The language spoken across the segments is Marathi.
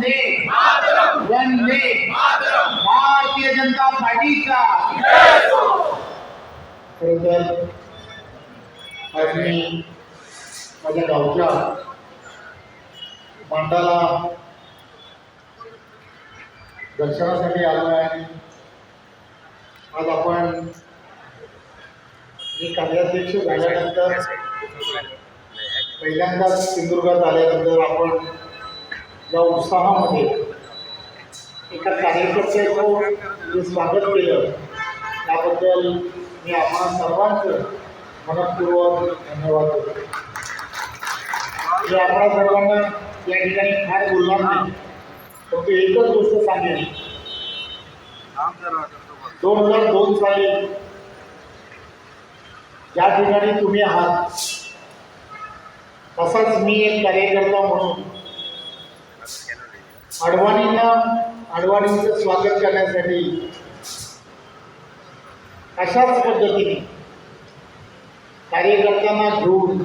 वंदे वंदे भारतीय जनता पार्टीचा. खरं तर आज मी माझ्या गावच्या मांडाला दर्शनासाठी आलो आहे आज आपण मी कार्याध्यक्ष झाल्यानंतर पहिल्यांदाच सिंधुदुर्गात आल्यानंतर आपण या उत्साहामध्ये एका कार्यकर्त्याचं जे स्वागत केलं. त्याबद्दल मी आपण सर्वांचं मनपूर्वक धन्यवाद देतो. मी आपल्या सर्वांना या ठिकाणी फार बोलणार नाही. फक्त एकच गोष्ट सांगेल दोन हजार दोन साली ज्या ठिकाणी तुम्ही आहात तसाच मी एक कार्यकर्ता म्हणून अडवाणींना अडवाणींचं स्वागत करण्यासाठी अशाच पद्धतीने कार्यकर्त्यांना घेऊन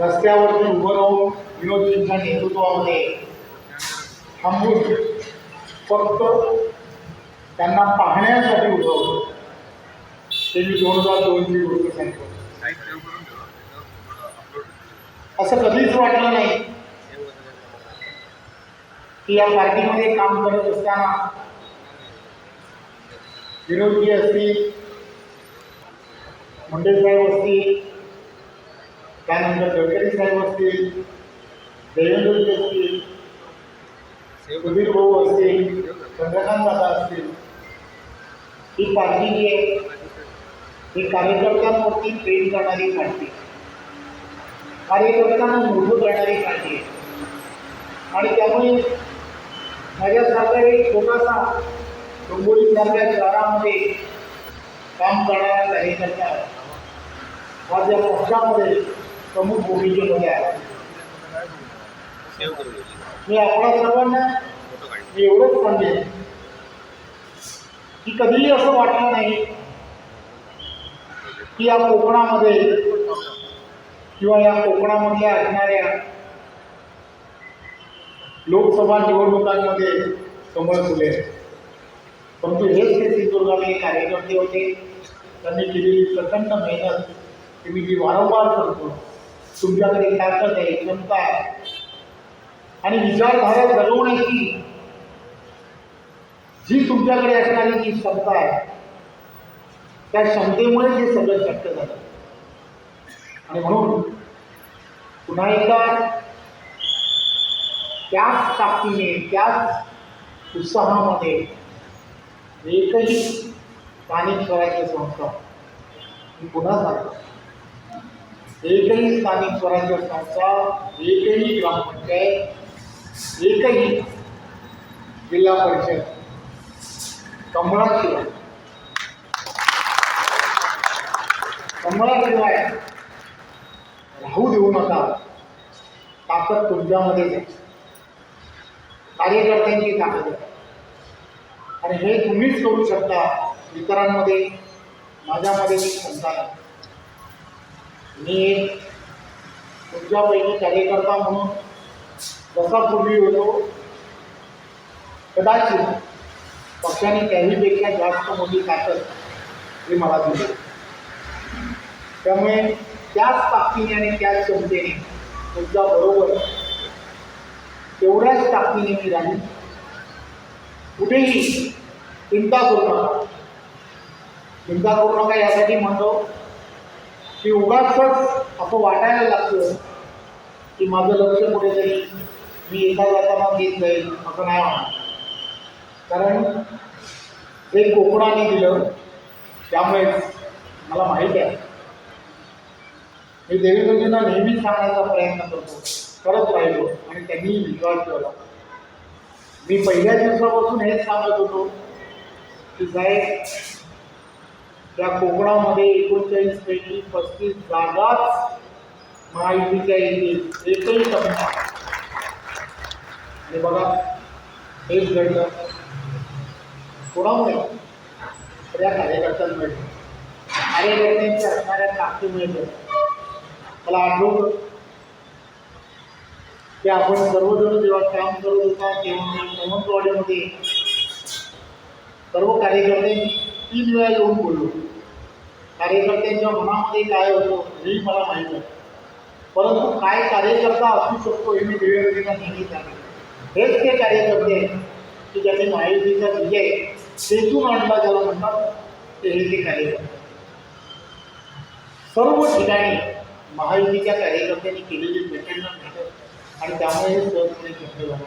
रस्त्यावरती उभं राहून विनोदजींच्या नेतृत्वामध्ये थांबून फक्त त्यांना पाहण्यासाठी उभं होतं ते मी दोन हजार दोनची गोष्ट सांगतो. असं कधीच वाटलं नाही. की या पार्टीमध्ये काम करत असताना विरोधी असतील मुंडे साहेब असतील त्यानंतर गडकरी साहेब असतील देवेंद्रजी असतील सुधीर भाऊ असतील चंद्रकांत दादा असतील ही पार्टी जी आहे ही कार्यकर्त्यांवरती प्रेम करणारी पार्टी कार्यकर्त्यांना मूलभूत करणारी पार्टी आहे. आणि त्यामुळे माझ्यासारखा एक छोटासा डोंबिवलीसारख्या शहरामध्ये काम करणारा कार्यकर्ता आज या पक्षामध्ये प्रमुख भूमिकेमध्ये आहे. मी आपल्या सर्वांना एवढंच सांगेन की कधीही असं वाटलं नाही की या कोकणामध्ये किंवा या कोकणामधल्या असणाऱ्या लोकसभा निवडणुकांमध्ये कमळ फुले. परंतु हेच ते सिंधुदुर्गातले कार्यकर्ते होते त्यांनी केलेली प्रचंड मेहनत ती मी जी वारंवार करतो तुमच्याकडे ताकद आहे क्षमता आहे. आणि विचारधारा जगवण्याची जी तुमच्याकडे असणारी जी क्षमता आहे त्या क्षमतेमुळे हे सगळं शक्य झालं. आणि म्हणून पुन्हा एकदा त्याच ताकदीने त्याच उत्साहामध्ये एकही स्थानिक स्वराज्य संस्था मी पुन्हा सांगतो एकही स्थानिक स्वराज्य संस्था एकही ग्रामपंचायत एकही जिल्हा परिषद कमळाशिवाय कमळाशिवाय राहू देऊ नका. ताकद तुमच्यामध्येच आहे कार्यकर्त्यांची ताकद आणि हे तुम्हीच करू शकता इतरांमध्ये माझ्यामध्ये मी क्षमता नाही. मी एक तुमच्यापैकी कार्यकर्ता म्हणून जसा पूर्वी होतो कदाचित पक्षाने त्याहीपेक्षा जास्त मोठी ताकद हे मला दिली. त्यामुळे त्याच ताकदीने आणि त्याच क्षमतेने तुमच्या बरोबर तेवढ्याच ताकदीने मी राहील कुठेही चिंता करू नका. चिंता करू नका यासाठी म्हणतो की उगाच असं वाटायला लागतं की माझं लक्ष कुठेतरी मी एका जाताना घेत जाईल असं नाही म्हणत कारण हे कोकणाने दिलं त्यामुळेच मला माहीत आहे. मी देवेंद्रजींना नेहमीच सांगण्याचा प्रयत्न करतो. करत राहिलो आणि त्यांनीही विश्वास ठेवला मी पहिल्या दिवसापासून हेच सांगत होतो की साहेब त्या कोकणामध्ये एकोणचाळीस पैकी पस्तीस जागाच महायुतीच्या येतील एकही टप्पा आणि बघा हेच घडलं. कोणामुळे? तर या कार्यकर्त्यांमुळे. कार्यकर्त्यांच्या असणाऱ्या ताकदीमुळे. घडलं. मला आठवतं की आपण सर्वजण जेव्हा काम करत होता तेव्हा सावंतवाडीमध्ये सर्व कार्यकर्त्यांनी तीन वेळा येऊन बोललो. कार्यकर्त्यांच्या मनामध्ये काय होतं हेही मला माहीत आहे परंतु काय कार्यकर्ता असू शकतो हे मी वेगवेगळ्या सांगितलं. हेच ते कार्यकर्ते की ज्याने माहितीचा विजय सेतून आणला ज्याला म्हणतात ते हे ते कार्यकर्ते सर्व ठिकाणी महायुतीच्या कार्यकर्त्यांनी केलेली प्रचंड आणि त्यामुळे हे सहजपणे शक्य झालं.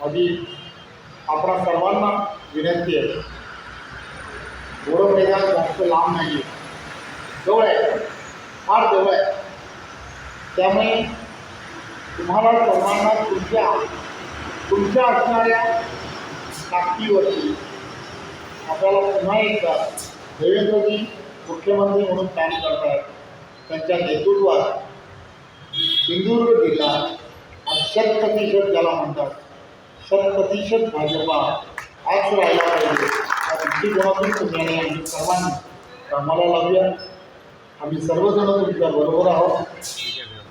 माझी आपणा सर्वांना विनंती आहे. गोरं मैदान जास्त लांब नाही आहे जवळ आहे. फार जवळ आहे. त्यामुळे तुम्हाला सर्वांना तुमच्या तुमच्या असणाऱ्या ताकदीवरती आपल्याला पुन्हा एकदा देवेंद्रजी मुख्यमंत्री म्हणून काम करत आहेत त्यांच्या नेतृत्वात सिंधुदुर्ग जिल्हा हा शतप्रतिशत ज्याला म्हणतात. शतप्रतिशत भाजपा हाच राहिला पाहिजे. या आम्ही सर्वांनी कामाला लावूया. आम्ही सर्वजण तुमच्या बरोबर आहोत.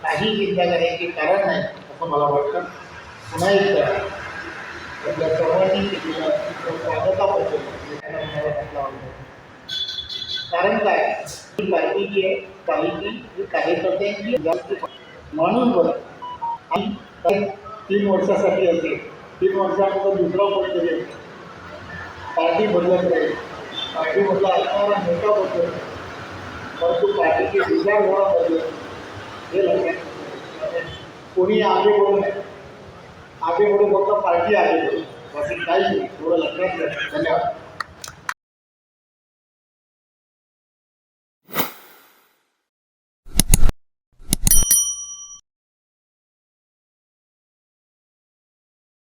काही चिंता करायची कारण नाही असं मला वाटतं. पुन्हा एकदा आपल्या सर्वांनी. कारण काय? ही पार्टी जी आहे पार्टी ही कार्यकर्त्यांची जास्त म्हणून बरं. आणि तीन वर्षासाठी असेल. तीन वर्षानंतर दुसरा कोणतरी असेल पार्टी बदलत राहील पार्टीमधला असणारा नेता बदलत परंतु पार्टीचे विचारधारा बदलत हे लक्षात कोणी आगे बोलू नये आगे बोलू फक्त पार्टी आगे बोलू बाकी काही नाही. लक्षात घ्या धन्यवाद.